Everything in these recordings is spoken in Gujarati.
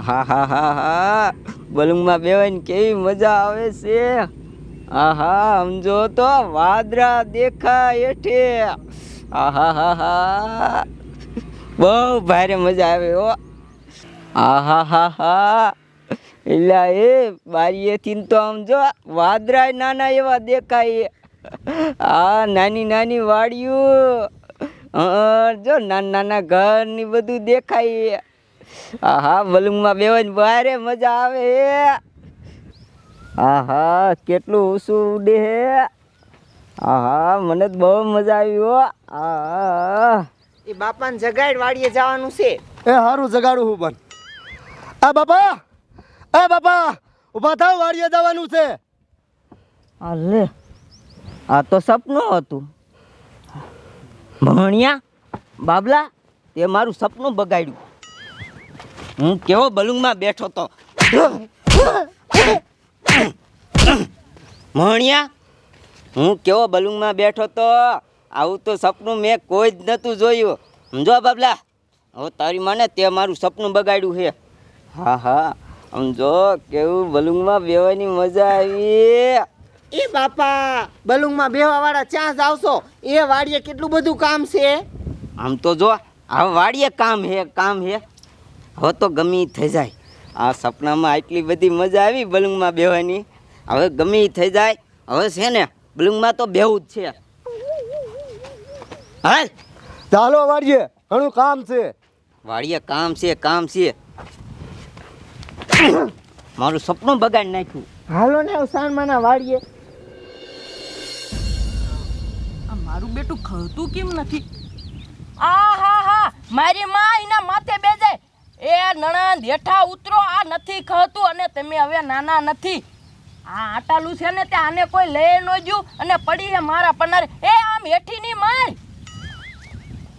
આહા હા હા હા બલૂંગમાં બેવાની કેવી મજા આવે છે? આહા સમજો તો વાદરા દેખા એઠે આહા હા હા બહુ ભારે મજા આવે હો. આહા હા હા એટલે એ બારીએથી તો આમ જો વાદરા નાના એવા દેખાય. આ નાની નાની વાડિયું હા, જો નાના નાના ઘરની બધું દેખાય. આહા વલુંગમાં બેવાની ભારે મજા આવે આહા કેટલું ઊંચું ઉડે હે. આહા મને તો બહુ મજા આવી હો. આહા. એ બાપાને જગાડ વાડીએ જવાનું છે. એ હારું જગાડું હું પણ. આ બાપા એ બાપા ઊભા થાવ વાડીએ જવાનું છે. આ લે આ તો સપનું હતું. ભણ્યા બાબલા તે મારું સપનું બગાડ્યું. હું કેવો બલુંગમાં બેઠો તો? ભણ્યા હું કેવો બલુંગમાં બેઠો તો? આવું તો સપનું મેં કોઈ જ નહોતું જોયું. સમજો બાબલા હવે તારી મને તે મારું સપનું બગાડ્યું છે. હા હા સમજો કેવું બલુંગમાં બેવાની મજા આવી. એ બાપા બલુંગમાં બેવા વાળા ચાન્સ આવશો? એ વાડીએ કેટલું બધું કામ છે? આમ તો જો આ વાડીએ કામ હે કામ હે હવે તો ગમી થઈ જાય. આ સપનામાં આટલી બધી મજા આવી બલૂંગમાં બેવાની હવે ગમી થઈ જાય. હવે છે ને બલૂંગમાં તો બેવું જ છે. હાલ. ચાલો વાડીએ ઘણું કામ છે. વાડીએ કામ છે કામ છે. મારું સપનું બગાડી નાખ્યું. હાલો ને સાનમાના વાડીએ. આ મારું બેટું ખતું કેમ નથી? આ હા હા મારી માં એના માથે બેજે એ નણંદ હેઠા ઉતરો આ નથી ખતું અને તમે હવે નાના નથી. આ આટાલું છે ને તે આને કોઈ લઈ ન જ્યું અને પડી છે મારા પનારે. એ આમ હેઠી ની માર.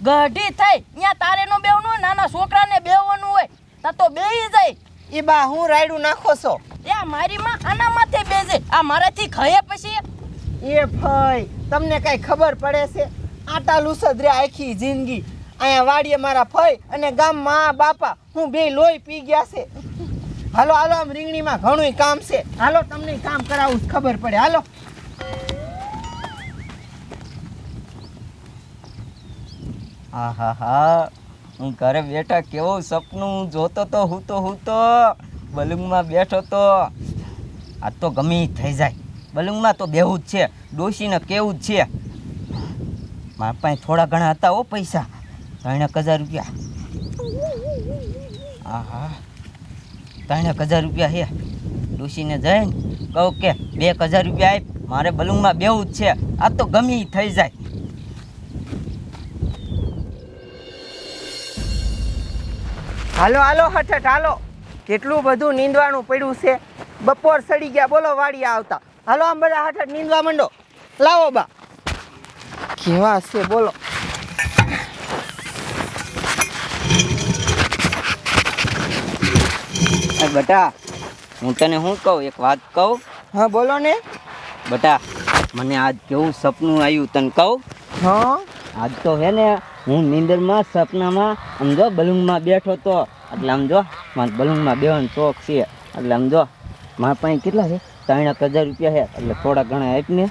ગઢી થઈ. ત્યાં તારે નો બેવનું હોય નાના છોકરાને બેવવાનું હોય. તા તો બેહી જાય. એ બા હું રાયડું નાખો છો? એ મારી માં આના માથે બેજે આ મારાથી ખયે પછી એ. ભાઈ તમને કઈ ખબર પડે છે? આટા લુસદ રે આખી જિંદગી. અહીંયા વાડીએ મારા ફઈ અને ગામમાં બાપા, હું બે લોહી પી ગયા છે. હાલો હાલો, આમ રીંગણીમાં ઘણું કામ છે. હાલો, તમને કામ કરાવું ખબર પડે. હાલો. હા હા હા હું ઘરે બેઠા કેવું સપનું? જોતો તો હું તો હું તો બલુંગમાં બેઠો તો, આ તો ગમી થઈ જાય. બલુંગમાં તો બેવું જ છે, ડોશીને કેવું જ છે. મારા પાસે થોડા ઘણા હતા ઓ પૈસા. ત્રણેક હજાર રૂપિયા. હા હા ત્રણેક હજાર રૂપિયા હે ડોશીને જઈને કહું કે બે હજાર રૂપિયા આપ, મારે બલૂંગમાં બેવું જ છે. આ તો ગમી થઈ જાય. હાલો હાલો, હઠઠ, હાલો. કેટલું બધું નીંદવાનું પડ્યું છે. બપોર સડી ગયા, બોલો વાડી આવતા. હાલો, આમ બધા હઠઠ નીંદવા માંડો. લાવો બા. કેવા છે, બોલો. બેટા હું તને શું કહું? એક વાત કહું? હા બોલો ને. બેટા મને આજ કેવું સપનું આવ્યું તને કહું? હા. આજ તો હે ને હું નીંદરમાં સપનામાં સમજો બલૂનમાં બેઠો તો એટલે સમજો મારે બલૂનમાં બેવાનો શોખ છે. એટલે સમજો મારા પાસે કેટલા છે? ત્રણેક હજાર રૂપિયા છે. એટલે થોડા ઘણા આપને.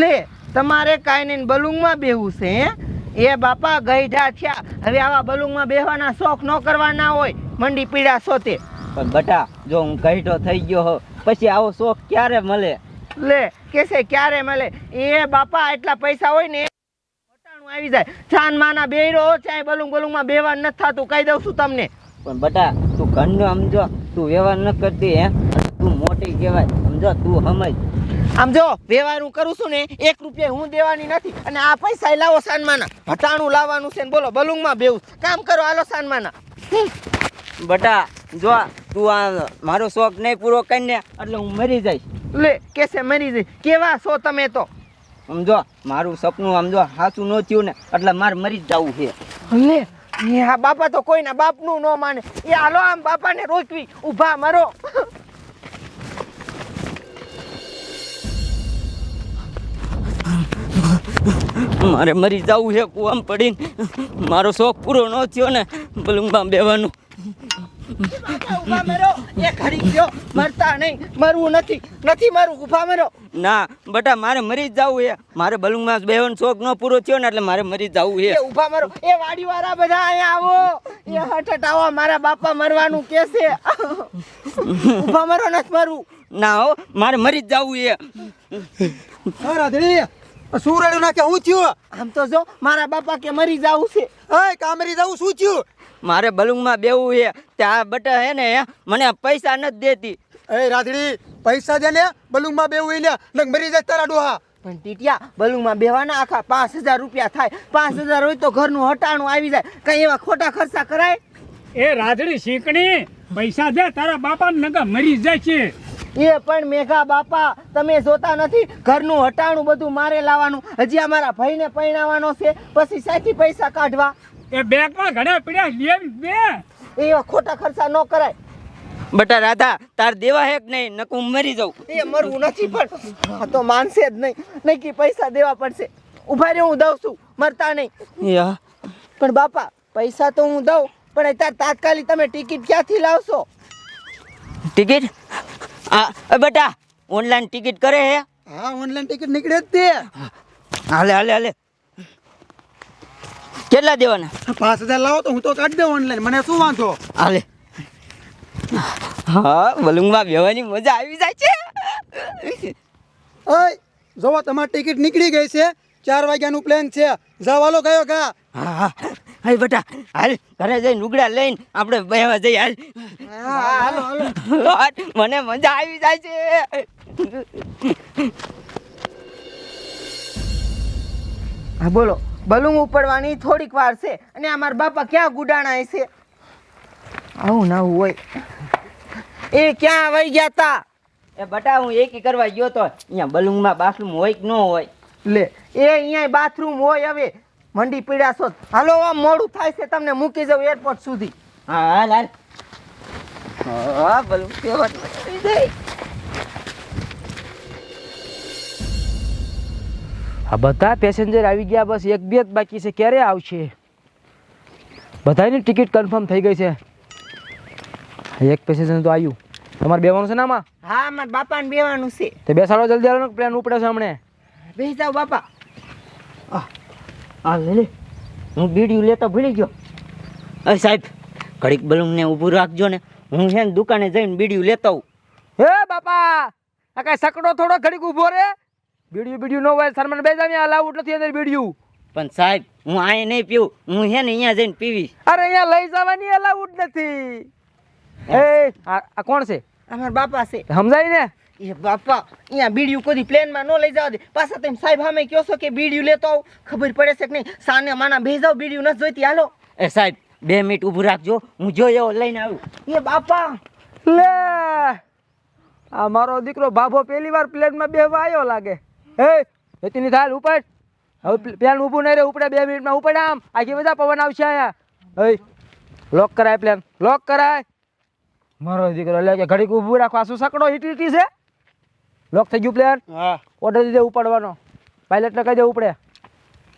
લે તમારે કાંઈ નહીં બલુંગમાં બેહવું છે હે? એ બાપા ગઈઢા થયા. હવે આવા બલૂંગમાં બેહવાના શોખ ન કરવાના હોય. મંડી પીડા સોતે. પણ બટા જો હું કહીટો થઈ ગયો હો પછી આવો શોખ ક્યારે મળે? લે કેસે ક્યારે મળે? એ બાપા એટલા પૈસા હોય ને વટાણું આવી જાય. છાન માના બેરો ચાય બલુંગ બલુંગમાં બેવા ન થતું કહી દઉં છું તમને. પણ બટા તું ઘરનો સમજો તું વ્યવહાર ન કરતી હે તું મોટી કહેવાય સમજો તું સમજ. આમ જો વ્યવહાર હું કરું છું ને એક રૂપિયા હું દેવાની નથી અને આ પૈસા લાવો સાનમાના હટાણું લાવવાનું છે ને બોલો બલુંગમાં બેવું. કામ કરો હાલો સાનમાના બેટા જો તું આ મારો શોખ નહીં પૂરો કરીને એટલે હું મરી જઈશ. લે કેસે મરી જઈશ? કેવા છો તમે તો? સમજો મારું સપનું આમ જો સાચું ન થયું ને એટલે મારે મરી જ જવું છે. લે આ બાપા તો કોઈના બાપનું ન માને. એ હાલો આમ બાપાને રોકવી. ઊભા મરો. મારે મરી જવું છે કુવામ પડીને. મારો શોખ પૂરો ન થયો ને. બલુંગમાં બેવાનું. ઊભા મરો. એ ઘડી ગયો. મરતા નહીં. મરવું નથી. નથી મરવું. ઊભા મરો. ના બટા મારે મરી જ જવું છે મારે બલુંગમાં બેવાનો શોખ ન પૂરો થયો ને એટલે મારે મરી જ જવું એ છે ઊભા મરો. એ વાડીવાળા બધા અહીંયા આવો. એ હઠટ આવો. મારા બાપા મરવાનું કે છે. મરો નથી મરવું. ના હો મારે મરી જ જવું છે રાધડી. શું ના નાખે હું થયું? આમ તો જો મારા બાપા કે મરી જાવું છે. હે કામરી જાવું? શું થયું? મારે બલુંગમાં બેવું છે. ત્યાં બટા હે ને મને પૈસા નથી દેતી. એ રાધડી પૈસા દે ને બલુંગમાં બેવું લે ને મરી જાય તારા ડોહા. પણ ટીટિયા બલુંગમાં બેવાના આખા પાંચ હજાર રૂપિયા થાય. પાંચ હજાર હોય તો ઘરનું હટાણું આવી જાય. કઈ એવા ખોટા ખર્ચા કરાય? એ રાધડી શીકણી પૈસા દે તારા બાપા નગા મરી જાય છે. એ પણ મેઘા બાપા તમે જોતા નથી? ઘરનું હટાણું બધું મારે લાવવાનું. હજી અમારા ભાઈને પરણાવવાનો છે પછી સાથી પૈસા કાઢવા. એ બેગમાં ઘણા પીડ્યા લેવી બે. એ ખોટા ખર્ચા ન કરાય. બટા રાધા તાર દેવા હેક નહીં? નકું હું મરી જાઉં. એ મરવું નથી પણ આ તો માનશે જ નહીં. નહીં કે પૈસા દેવા પડશે. ઊભા રહે હું દઉં છું. મરતા નહીં. યા. પણ બાપા પૈસા તો હું દઉં પણ અત્યારે તાત્કાલિક તમે ટિકિટ ક્યાંથી લાવશો? ટિકિટ? આ બટા ઓનલાઈન ટિકિટ કરે હે? હા ઓનલાઈન ટિકિટ નીકળે જ તે. હાલે હાલે હાલે. કેટલા દેવાના? પાંચ હજાર લાવો તો હું તો કાઢી દઉં ઓનલાઈન મને શું વાંધો? હાલે. હા બલુંગમાં બેવાની મજા આવી જાય છે. ઓય જોવો તમારી ટિકિટ નીકળી ગઈ છે. ચાર વાગ્યાનું પ્લેન છે. જવાલો કયો કા હા હા. હાલ બટા હાલ ઘરે જઈને લુગડા લઈને આપણે બેવા જઈએ હાલ. હાલો હાલો. મને મજા આવી જાય છે. હા બોલો બલૂમ ઉપડવાની થોડીક વાર છે અને અમારા બાપા ક્યાં ગુડાણા છે? આવું ના આવું હોય. એ ક્યાં વહી ગયા તા? એ બટા હું એકી કરવા ગયો તો અહીંયા બલૂમમાં બાથરૂમ હોય કે ન હોય? લે એ અહીંયા બાથરૂમ હોય હવે. મંડી પીડા છો. હાલો આમ મોડું થાય છે તમને મૂકી જાઉં એરપોર્ટ સુધી. હા હાલ હાલ હા આવી જાય. આ બધા પેસેન્જર આવી ગયા બસ એક બે જ બાકી છે. ક્યારે આવશે? બધાની ટિકિટ કન્ફર્મ થઈ ગઈ છે. એક પેસેન્જર તો આવ્યું તમારે બેવાનું છે ને આમાં? હા મારા બાપાને બેવાનું છે. તો બેસાડો જલ્દી આવો પ્લાન પ્લેન ઉપડે છે હમણે. બેસી જાઓ બાપા. લે લે હું બીડીયું લેતો ભૂલી ગયો. અ સાહેબ ઘડીક બલૂનને ઊભું રાખજો ને. હું છે ને દુકાને જઈને બીડીયું લેતો આવું. હે બાપા આ કાંઈ સકડો થોડો ઘડીક ઊભો રે? બીડીયું બીડીયું ન હોય સરમન બે જાવ અલાઉડ નથી અંદર બીડીયું. પણ સાહેબ હું અહીંયા નહીં પીવું. હું છે ને અહીંયા જઈને પીવીશ અરે અહીંયા લઈ જવાની અલાઉડ નથી. એ આ આ કોણ છે? અમારા બાપા છે. સમજાય ને? એ બાપા અહીંયા બીડિયું કોઈ પ્લેનમાં ન લઈ જવા દે. પાછા તમે સાહેબ અમે કહો છો કે બીડિયું લેતો આવું. ખબર પડે છે કે નહીં? સાને માના ભેજ બીડિયું બીડીયું નથી જોઈતી. હાલો. એ સાહેબ બે મિનિટ ઊભું રાખજો. હું જોઈ એવો લઈને આવું. એ બાપા. લે! આ મારો દીકરો બાભો પહેલી વાર પ્લેનમાં બેહવા આવ્યો લાગે. હે એતીની થાલ ઉપર હવે પ્લેન ઊભું નહીં રે ઉપડે બે મિનિટમાં ઉપડે આમ. આખી બધા પવન આવશે અહીંયા. હે લોક કરાય પ્લેન. લોક કરાય. મારો દીકરો એટલે કે ઘડીક ઊભું રાખવા આ શું સકડો હીટી હીટી છે? લોક થઈ ગયું પ્લેયર હા. ઓર્ડર દીધે ઉપાડવાનો. પાયલટને કહી દેવું ઉપડે